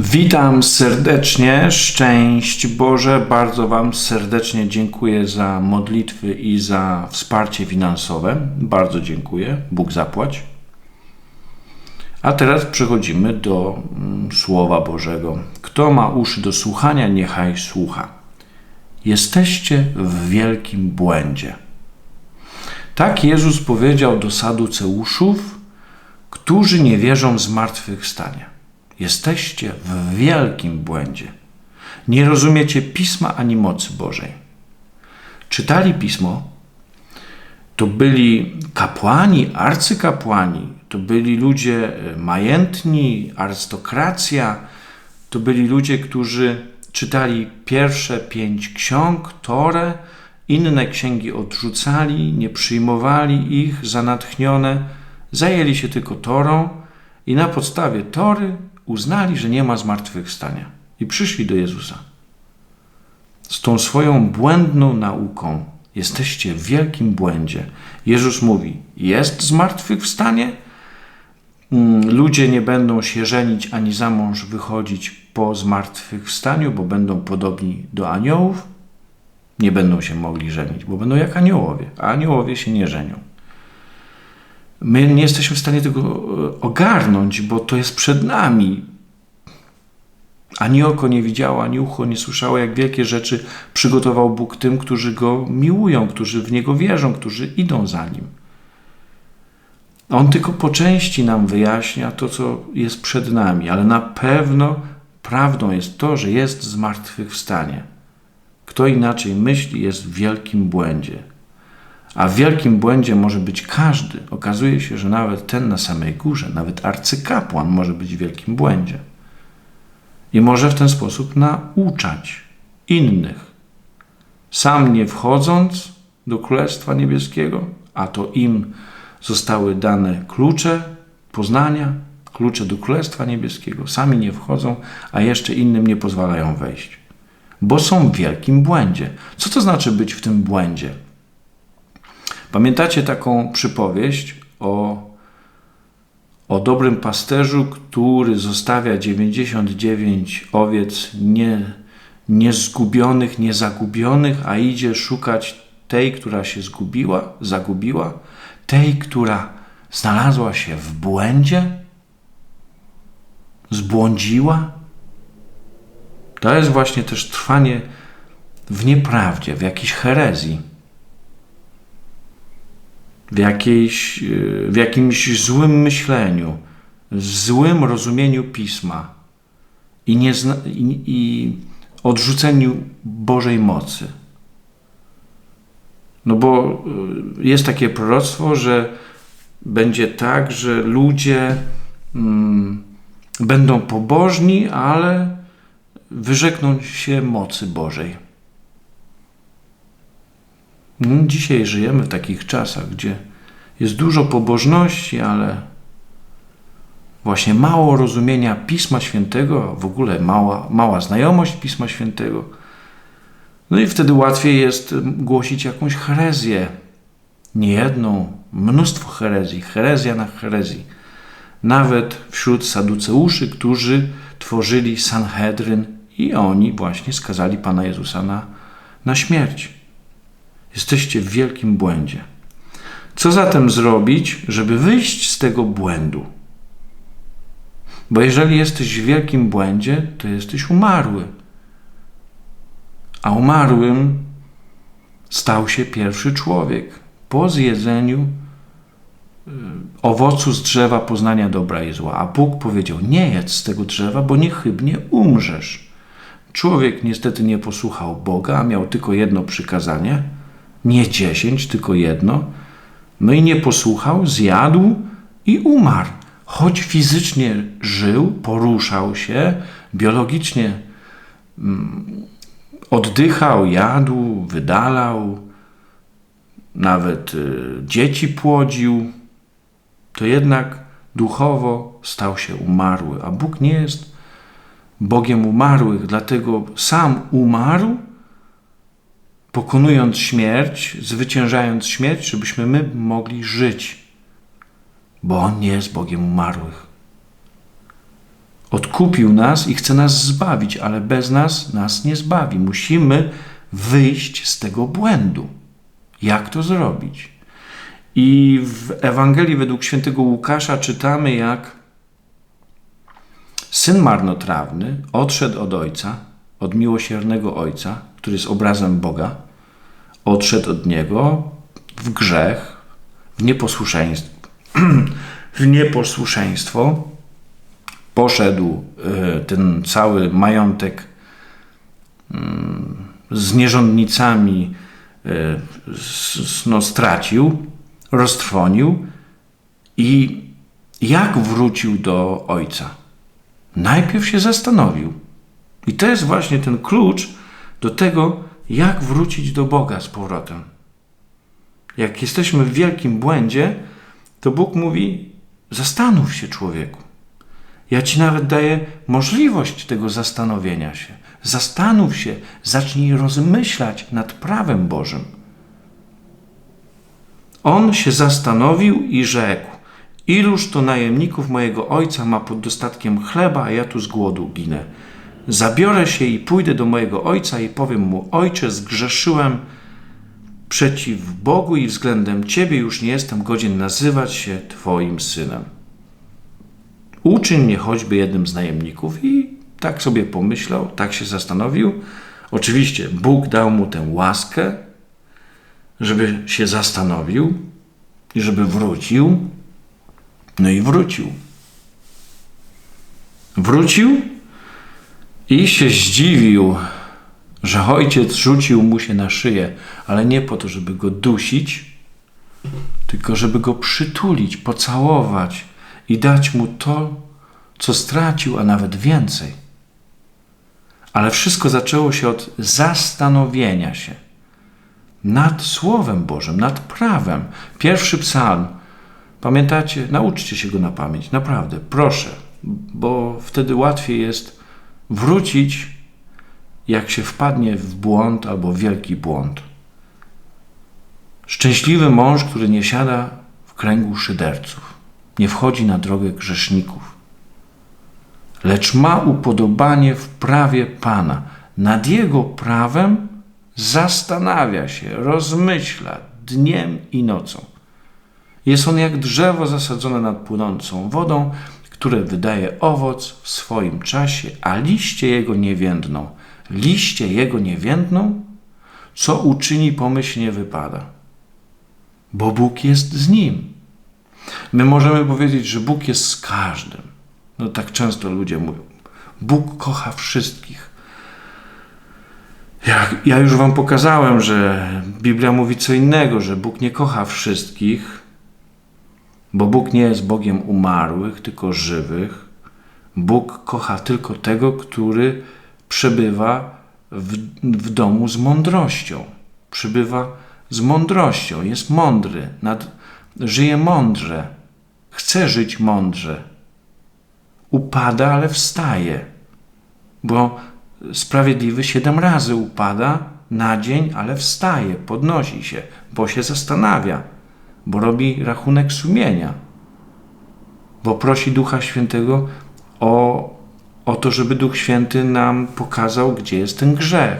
Witam serdecznie, szczęść Boże. Bardzo Wam serdecznie dziękuję za modlitwy i za wsparcie finansowe. Bardzo dziękuję. Bóg zapłać. A teraz przechodzimy do mm, Słowa Bożego. Kto ma uszy do słuchania, niechaj słucha. Jesteście w wielkim błędzie. Tak Jezus powiedział do saduceuszów, którzy nie wierzą w zmartwychwstanie. Jesteście w wielkim błędzie. Nie rozumiecie pisma ani mocy Bożej. Czytali pismo, to byli kapłani, arcykapłani, to byli ludzie e, majętni, arystokracja, to byli ludzie, którzy czytali pierwsze pięć ksiąg, Torę, inne księgi odrzucali, nie przyjmowali ich za natchnione, zajęli się tylko Torą i na podstawie Tory uznali, że nie ma zmartwychwstania i przyszli do Jezusa. Z tą swoją błędną nauką jesteście w wielkim błędzie. Jezus mówi: Jest zmartwychwstanie? Mm, ludzie nie będą się żenić ani za mąż wychodzić po zmartwychwstaniu, bo będą podobni do aniołów. Nie będą się mogli żenić, bo będą jak aniołowie, a aniołowie się nie żenią. My nie jesteśmy w stanie tego e, ogarnąć, bo to jest przed nami. Ani oko nie widziało, ani ucho nie słyszało, jak wielkie rzeczy przygotował Bóg tym, którzy Go miłują, którzy w Niego wierzą, którzy idą za Nim. On tylko po części nam wyjaśnia to, co jest przed nami, ale na pewno prawdą jest to, że jest zmartwychwstanie. Kto inaczej myśli, jest w wielkim błędzie. A w wielkim błędzie może być każdy. Okazuje się, że nawet ten na samej górze, nawet arcykapłan może być w wielkim błędzie. I może w ten sposób nauczać innych. Sam nie wchodząc do Królestwa Niebieskiego, a to im zostały dane klucze poznania, klucze do Królestwa Niebieskiego. Sami nie wchodzą, a jeszcze innym nie pozwalają wejść. Bo są w wielkim błędzie. Co to znaczy być w tym błędzie? Pamiętacie taką przypowieść o, o dobrym pasterzu, który zostawia 99 owiec nie, niezgubionych, niezagubionych, a idzie szukać tej, która się zgubiła, zagubiła, tej, która znalazła się w błędzie, zbłądziła. To jest właśnie też trwanie w nieprawdzie, w jakiejś herezji w, jakiejś, w jakimś złym myśleniu, złym rozumieniu pisma i, niezna, i, i odrzuceniu Bożej mocy. No bo y, jest takie proroctwo, że będzie tak, że ludzie mm, będą pobożni, ale wyrzekną się mocy Bożej. No, dzisiaj żyjemy w takich czasach, gdzie jest dużo pobożności, ale właśnie mało rozumienia Pisma Świętego, w ogóle mała, mała znajomość Pisma Świętego. No i wtedy łatwiej jest głosić jakąś herezję. Nie jedną, mnóstwo herezji, herezja na herezji. Nawet wśród saduceuszy, którzy tworzyli Sanhedryn i oni właśnie skazali Pana Jezusa na, na śmierć. Jesteście w wielkim błędzie. Co zatem zrobić, żeby wyjść z tego błędu? Bo jeżeli jesteś w wielkim błędzie, to jesteś umarły. A umarłym stał się pierwszy człowiek po zjedzeniu y, owocu z drzewa poznania dobra i zła. A Bóg powiedział: Nie jedz z tego drzewa, bo niechybnie umrzesz. Człowiek niestety nie posłuchał Boga, a miał tylko jedno przykazanie nie dziesięć, tylko jedno. No i nie posłuchał, zjadł i umarł. Choć fizycznie żył, poruszał się, biologicznie mm, oddychał, jadł, wydalał, nawet y, dzieci płodził, to jednak duchowo stał się umarły. A Bóg nie jest Bogiem umarłych, dlatego sam umarł pokonując śmierć, zwyciężając śmierć, żebyśmy my mogli żyć, bo On nie jest Bogiem umarłych. Odkupił nas i chce nas zbawić, ale bez nas nas nie zbawi. Musimy wyjść z tego błędu. Jak to zrobić? I w Ewangelii według świętego Łukasza czytamy, jak syn marnotrawny odszedł od ojca, od miłosiernego ojca, który jest obrazem Boga, odszedł od niego w grzech, w nieposłuszeństwo, w nieposłuszeństwo poszedł e, ten cały majątek mm, z nierządnicami, e, no, stracił, roztrwonił i jak wrócił do ojca? Najpierw się zastanowił. I to jest właśnie ten klucz do tego, jak wrócić do Boga z powrotem. Jak jesteśmy w wielkim błędzie, to Bóg mówi: Zastanów się, człowieku. Ja ci nawet daję możliwość tego zastanowienia się. Zastanów się, zacznij rozmyślać nad prawem Bożym. On się zastanowił i rzekł: Iluż to najemników mojego ojca ma pod dostatkiem chleba, a ja tu z głodu ginę. Zabiorę się i pójdę do mojego ojca i powiem mu: Ojcze, zgrzeszyłem przeciw Bogu i względem Ciebie już nie jestem godzien nazywać się Twoim synem. Uczyń mnie choćby jednym z najemników. I tak sobie pomyślał, tak się zastanowił. Oczywiście Bóg dał mu tę łaskę, żeby się zastanowił i żeby wrócił. No i wrócił. Wrócił i się zdziwił, że ojciec rzucił mu się na szyję, ale nie po to, żeby go dusić, tylko żeby go przytulić, pocałować i dać mu to, co stracił, a nawet więcej. Ale wszystko zaczęło się od zastanowienia się nad Słowem Bożym, nad prawem. Pierwszy psalm. Pamiętacie? Nauczcie się go na pamięć, naprawdę, proszę, bo wtedy łatwiej jest wrócić, jak się wpadnie w błąd albo wielki błąd. Szczęśliwy mąż, który nie siada w kręgu szyderców, nie wchodzi na drogę grzeszników, lecz ma upodobanie w prawie Pana. Nad Jego prawem zastanawia się, rozmyśla dniem i nocą. Jest on jak drzewo zasadzone nad płynącą wodą, które wydaje owoc w swoim czasie, a liście jego nie więdną. Liście jego nie więdną, co uczyni pomyślnie wypada. Bo Bóg jest z nim. My możemy powiedzieć, że Bóg jest z każdym. No tak często ludzie mówią. Bóg kocha wszystkich. Ja, ja już Wam pokazałem, że Biblia mówi co innego, że Bóg nie kocha wszystkich, bo Bóg nie jest Bogiem umarłych, tylko żywych. Bóg kocha tylko tego, który przebywa w, w domu z mądrością. Przybywa z mądrością, jest mądry, nad, żyje mądrze, chce żyć mądrze. Upada, ale wstaje, bo sprawiedliwy siedem razy upada na dzień, ale wstaje, podnosi się, bo się zastanawia bo robi rachunek sumienia, bo prosi Ducha Świętego o, o to, żeby Duch Święty nam pokazał, gdzie jest ten grzech,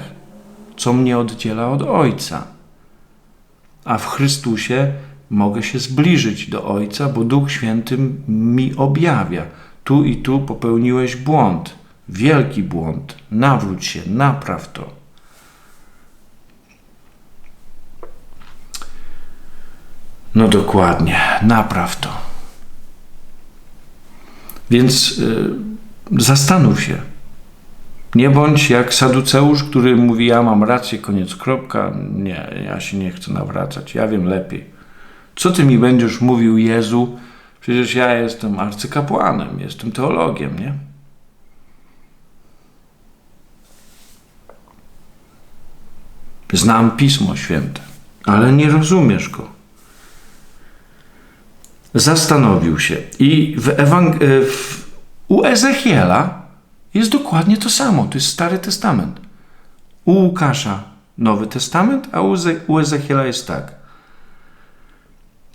co mnie oddziela od Ojca. A w Chrystusie mogę się zbliżyć do Ojca, bo Duch Święty mi objawia. Tu i tu popełniłeś błąd, wielki błąd. Nawróć się, napraw to. No dokładnie, napraw to. Więc y, zastanów się. Nie bądź jak saduceusz, który mówi: Ja mam rację, koniec, kropka. Nie, ja się nie chcę nawracać, ja wiem lepiej. Co ty mi będziesz mówił, Jezu? Przecież ja jestem arcykapłanem, jestem teologiem, nie? Znam Pismo Święte, ale nie rozumiesz go zastanowił się. I w, Ewang- e, w u Ezechiela jest dokładnie to samo. To jest Stary Testament. U Łukasza Nowy Testament, a u, Ze- u Ezechiela jest tak.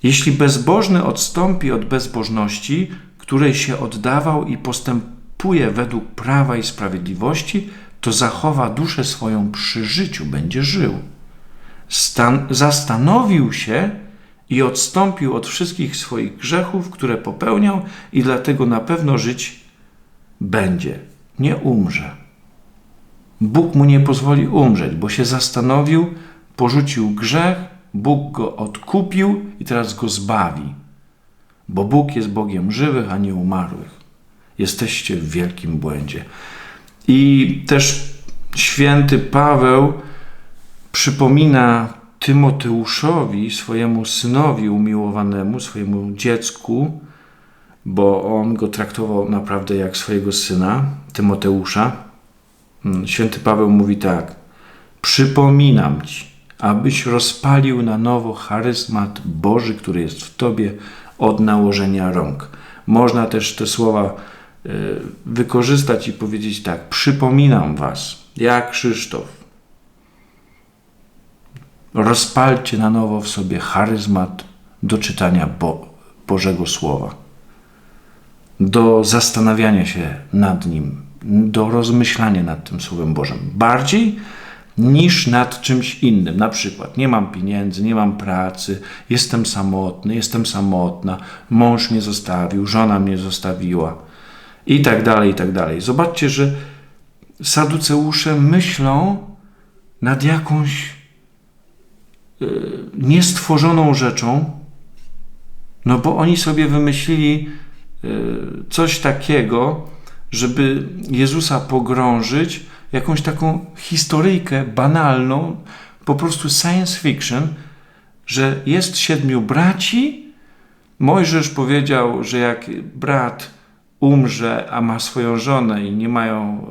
Jeśli bezbożny odstąpi od bezbożności, której się oddawał i postęp postępuje według prawa i sprawiedliwości, to zachowa duszę swoją przy życiu, będzie żył. Stan zastanowił się i odstąpił od wszystkich swoich grzechów, które popełniał, i dlatego na pewno żyć będzie. Nie umrze. Bóg mu nie pozwoli umrzeć, bo się zastanowił, porzucił grzech, Bóg go odkupił i teraz go zbawi. Bo Bóg jest Bogiem żywych, a nie umarłych. Jesteście w wielkim błędzie. I też święty Paweł przypomina Tymoteuszowi, swojemu synowi umiłowanemu, swojemu dziecku, bo on go traktował naprawdę jak swojego syna, Tymoteusza. Hmm, święty Paweł mówi tak: Przypominam ci, abyś rozpalił na nowo charyzmat Boży, który jest w tobie od nałożenia rąk. Można też te słowa e, wykorzystać i powiedzieć tak: Przypominam was, jak Krzysztof. Rozpalcie na nowo w sobie charyzmat do czytania Bo Bożego Słowa, do zastanawiania się nad nim, do rozmyślania nad tym Słowem Bożym. Bardziej niż nad czymś innym. Na przykład, nie mam pieniędzy, nie mam pracy, jestem samotny, jestem samotna, mąż mnie zostawił, żona mnie zostawiła i tak dalej, i tak dalej. Zobaczcie, że saduceusze myślą nad jakąś niestworzoną rzeczą, no bo oni sobie wymyślili y, coś takiego, żeby Jezusa pogrążyć, jakąś taką historyjkę banalną, po prostu science fiction, że jest siedmiu braci. Mojżesz powiedział, że jak brat umrze, a ma swoją żonę i nie mają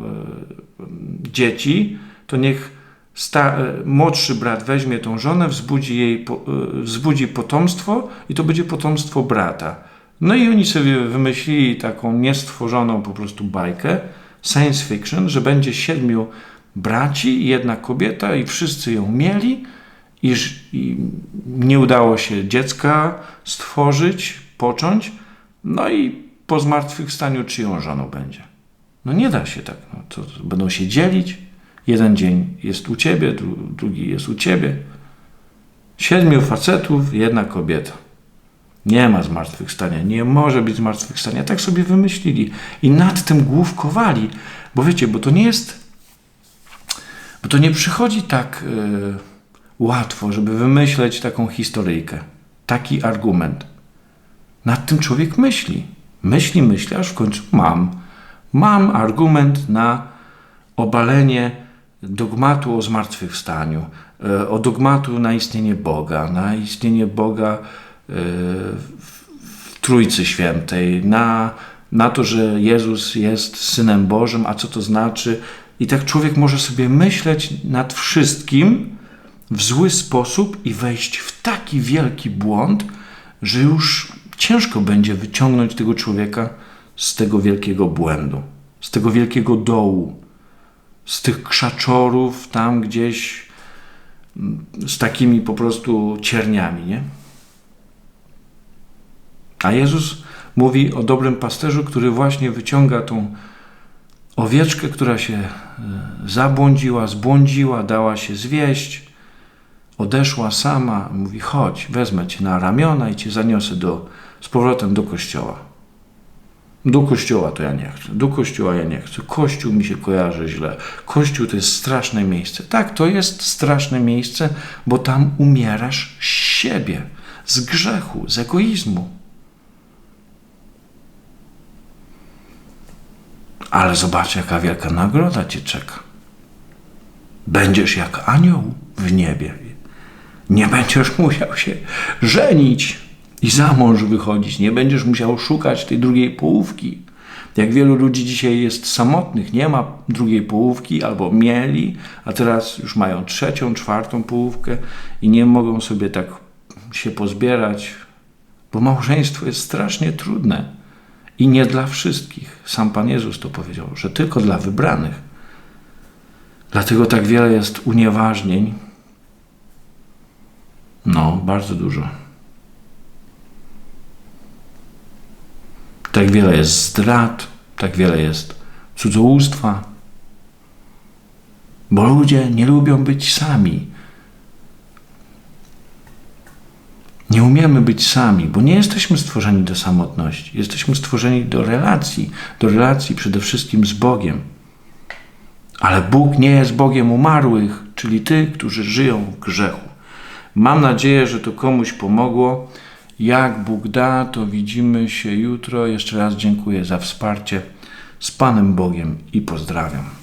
e, dzieci, to niech sta, e, młodszy brat weźmie tą żonę, wzbudzi jej e, wzbudzi potomstwo i to będzie potomstwo brata. No i oni sobie wymyślili taką niestworzoną po prostu bajkę, science fiction, że będzie siedmiu braci jedna kobieta i wszyscy ją mieli i, i nie udało się dziecka stworzyć, począć, no i po zmartwychwstaniu czyją żoną będzie. No nie da się tak. No, to, to będą się dzielić. Jeden dzień jest u ciebie, drugi jest u ciebie. Siedmiu facetów, jedna kobieta. Nie ma zmartwychwstania, nie może być zmartwychwstania. Tak sobie wymyślili i nad tym główkowali, bo wiecie, bo to nie jest, bo to nie przychodzi tak yy, łatwo, żeby wymyśleć taką historyjkę, taki argument. Nad tym człowiek myśli. Myśli, myśli, aż w końcu mam. Mam argument na obalenie dogmatu o zmartwychwstaniu, yy, o dogmatu na istnienie Boga, na istnienie Boga w Trójcy Świętej, na, na to, że Jezus jest Synem Bożym, a co to znaczy. I tak człowiek może sobie myśleć nad wszystkim w zły sposób i wejść w taki wielki błąd, że już ciężko będzie wyciągnąć tego człowieka z tego wielkiego błędu, z tego wielkiego dołu, z tych krzaczorów tam gdzieś mm, z takimi po prostu cierniami, nie? A Jezus mówi o dobrym pasterzu, który właśnie wyciąga tą owieczkę, która się e, zabłądziła, zbłądziła, dała się zwieść, odeszła sama. Mówi: Chodź, wezmę cię na ramiona i cię zaniosę do, z powrotem do kościoła. Do kościoła to ja nie chcę. Do kościoła ja nie chcę. Kościół mi się kojarzy źle. Kościół to jest straszne miejsce. Tak, to jest straszne miejsce, bo tam umierasz z siebie, z grzechu, z egoizmu. Ale zobacz, jaka wielka nagroda cię czeka. Będziesz jak anioł w niebie. Nie będziesz musiał się żenić i za mąż wychodzić. Nie będziesz musiał szukać tej drugiej połówki. Jak wielu ludzi dzisiaj jest samotnych, nie ma drugiej połówki albo mieli, a teraz już mają trzecią, czwartą połówkę i nie mogą sobie tak się pozbierać, bo małżeństwo jest strasznie trudne. I nie dla wszystkich. Sam Pan Jezus to powiedział, że tylko dla wybranych. Dlatego tak wiele jest unieważnień. No, bardzo dużo. Tak wiele jest zdrad, tak wiele jest cudzołóstwa. Bo ludzie nie lubią być sami. Nie umiemy być sami, bo nie jesteśmy stworzeni do samotności. Jesteśmy stworzeni do relacji, do relacji przede wszystkim z Bogiem. Ale Bóg nie jest Bogiem umarłych, czyli tych, którzy żyją w grzechu. Mam nadzieję, że to komuś pomogło. Jak Bóg da, to widzimy się jutro. Jeszcze raz dziękuję za wsparcie. Z Panem Bogiem i pozdrawiam.